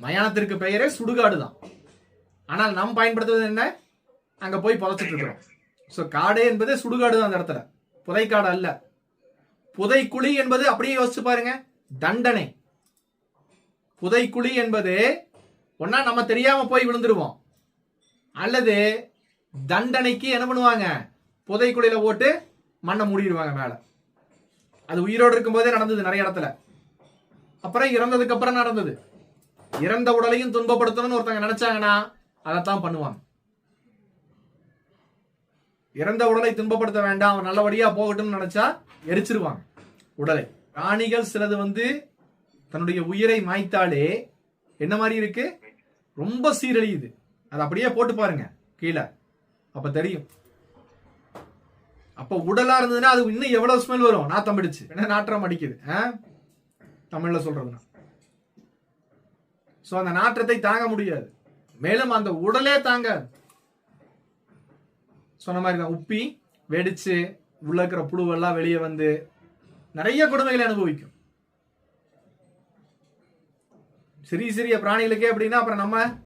மயானத்திற்கு பெயரே சுடுகாடு தான் ஆனால் நாம் பயன்படுத்துவது என்ன? அங்க போய் புதைச்சிட்டு இருக்கிறோம். ஸோ காடு என்பது சுடுகாடு தான் அந்த இடத்துல. புதைக்காடு அல்ல. புதைக்குழி என்பது அப்படியே யோசிச்சு பாருங்க. தண்டனை. புதைக்குழி என்பது ஒன்னா நம்ம தெரியாம போய் விழுந்துருவோம். அல்லது தண்டனைக்கு என்ன பண்ணுவாங்க? புதைக்குழியில போட்டு மண்ணை மூடிடுவாங்க மேல. அது உயிரோடு இருக்கும்போதே நடந்தது நிறைய இடத்துல. அப்புறம் இறந்ததுக்கு அப்புறம் நடந்தது. இறந்த உடலையும் துன்பப்படுத்தணும்னு ஒருத்தங்க நினைச்சாங்கன்னா அதைத்தான் பண்ணுவாங்க. இறந்த உடலை துன்பப்படுத்த வேண்டாம் அவன் நல்லபடியா போகட்டும்னு நினைச்சா எரிச்சிருவாங்க உடலை. பிராணிகள் சிலது வந்து தன்னுடைய உயிரை மாய்த்தாலே என்ன மாதிரி இருக்கு? ரொம்ப சீரழியுது. அதை அப்படியே போட்டு பாருங்க கீழே. அப்ப தெரியும். அப்ப உடலா இருந்ததுன்னா அது இன்னும் எவ்வளவு ஸ்மெல் வரும்? நாத்தம் பிடிச்சு. என்ன நாற்றம் அடிக்குது ஆ? தமிழ்ல சொல்றதுன்னா. சோ அந்த நாற்றத்தை தாங்க முடியாது. மேலும் அந்த உடலே தாங்க. சொன்ன மாதிரி தான் உப்பி வெடிச்சு உள்ள இருக்கிற புழுவெல்லாம் வெளியே வந்து நிறைய கொடுமைகளை அனுபவிக்கும். சிறிய சிறிய பிராணிகளுக்கே அப்படின்னா அப்புறம் நம்ம